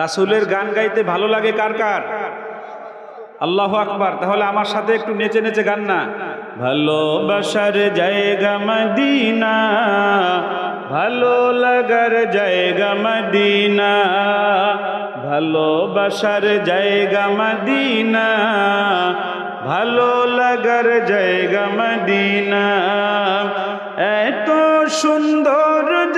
রাসুলের গান গাইতে ভালো লাগে কার কার? আল্লাহ আকবার, তাহলে আমার সাথে একটু নেচে নেচে গান না। ভালোবাসার জায়গা মদিনা, ভালো লাগার জায়গা মদিনা, ভালোবাসার জায়গা মদিনা, ভালো লাগার জায়গা মদিনা। এত সুন্দর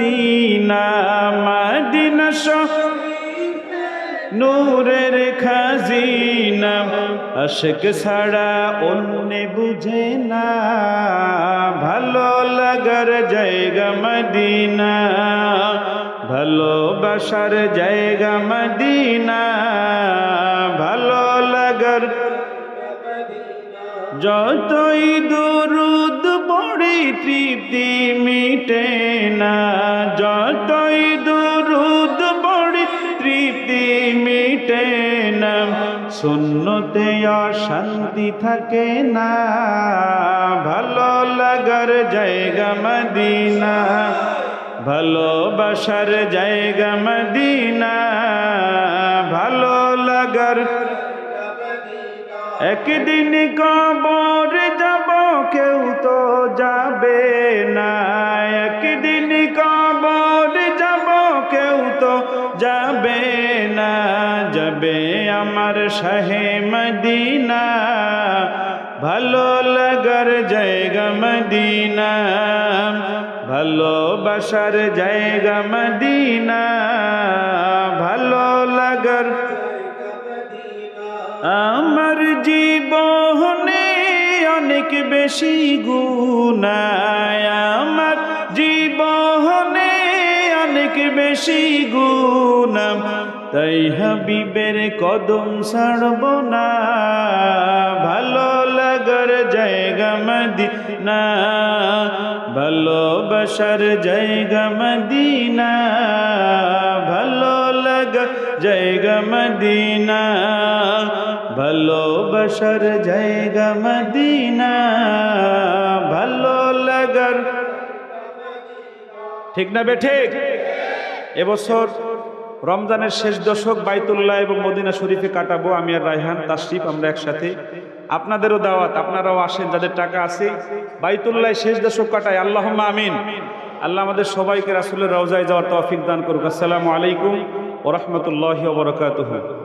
খাজিনা মদিনা শরীফে নূরের খাজিনা। আশক ছাড়া অন্য বুঝে না। ভালো লাগার জায়গা মদিনা ভালোবাসার জায়গা মদিনা, ভালো লাগার যতই দুরুদ তৃপ্তি মিটে না। যতই দুরুদ পড়ি, তৃপ্তি মিটে না। শূন্যতে অশান্তি থাকে না। ভালো লাগার জায়গা মদিনা। ভালোবাসার জায়গা মদিনা। ভালো লাগার একদিন কবর যাবে না, যাবে আমার শাহে মদিনা। ভালো লাগার জায়গা মদিনা ভালোবাসার জায়গা মদিনা, ভালো লাগার আমার জীবনে অনেক বেশি গুণায় আমার জীবনে বেশি গুণাম তাই হাবিবের কদম ছাড়ব না। ভালো লাগার জায়গা মদিনা ভালোবাসার জায়গা মদিনা, ভালো লাগা জায়গা মদিনা ভালোবাসার জায়গা মদিনা, ভালো লাগার ঠিক না বে, ঠিক? এবছর রমজানের শেষ দশক বাইতুল্লাহ এবং মদিনা শরীফে কাটাবো আমি আর রায়হান তাশরিফ, আমরা একসাথে। আপনাদেরও দাওয়াত, আপনারাও আসেন, যাদের টাকা আছে, বাইতুল্লাহ শেষ দশক কাটায়। আল্লাহ আমিন। আল্লাহ আমাদের সবাইকে রাসুলের রওজায় যাওয়ার তফিক দান করুক। আসসালামু আলাইকুম ওরহমতুল্লাহ বরকাতহ।